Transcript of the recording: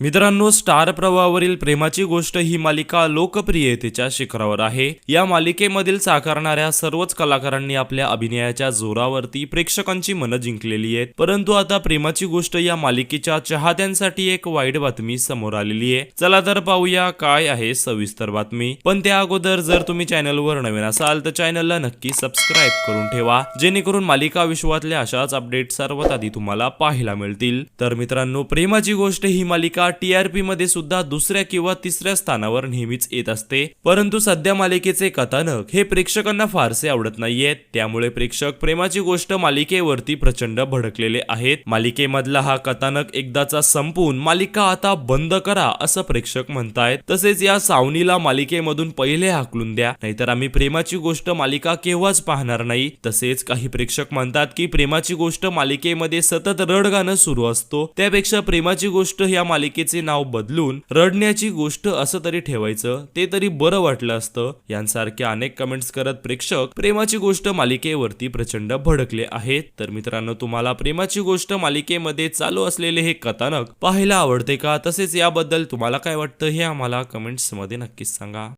मित्रांनो स्टार प्रवाहावरील प्रेमाची गोष्ट ही मालिका लोकप्रियतेच्या शिखरावर आहे. या मालिकेमधील साकारणाऱ्या सर्वच कलाकारांनी आपल्या अभिनयाच्या जोरावरती प्रेक्षकांची मनं जिंकलेली आहेत. परंतु आता प्रेमाची गोष्ट या मालिकेच्या चाहत्यांसाठी एक वाईट बातमी समोर आलेली आहे. चला तर पाहूया काय आहे सविस्तर बातमी. पण त्या अगोदर जर तुम्ही चॅनलवर नवीन असाल तर चॅनलला नक्की सबस्क्राईब करून ठेवा जेणेकरून मालिका विश्वातल्या अशाच अपडेट सर्वात आधी तुम्हाला पाहायला मिळतील. तर मित्रांनो प्रेमाची गोष्ट ही मालिका टी आर पी मध्ये सुद्धा दुसऱ्या किंवा तिसऱ्या स्थानावर नेहमीच येत असते. परंतु सध्या मालिकेचे कथानक हे प्रेक्षकांना फारसे आवडत नाहीयेत त्यामुळे प्रेक्षक प्रेमाची गोष्ट मालिकेवरती प्रचंड भडकलेले आहेत. मालिकेमधला हा कथानक एकदाचा संपून मालिका आता बंद करा असं प्रेक्षक म्हणतायत. तसेच या सावनीला मालिकेमधून पहिले हाकलून द्या. नाहीतर आम्ही प्रेमाची गोष्ट मालिका केव्हाच पाहणार नाही. तसेच काही प्रेक्षक म्हणतात की प्रेमाची गोष्ट मालिकेमध्ये सतत रडगाणं सुरू असतो. त्यापेक्षा प्रेमाची गोष्ट या मालिकेचे नाव बदलून रडण्याची गोष्ट असं तरी ठेवायचं ते तरी बरं वाटलं असतं यांसारख्या अनेक कमेंट्स करत प्रेक्षक प्रेमाची गोष्ट मालिकेवरती प्रचंड भडकले आहेत. तर मित्रांनो तुम्हाला प्रेमाची गोष्ट मालिकेमध्ये चालू असलेले हे कथानक पाहायला आवडते का? तसेच याबद्दल तुम्हाला काय वाटतं हे आम्हाला कमेंट्समध्ये नक्कीच सांगा.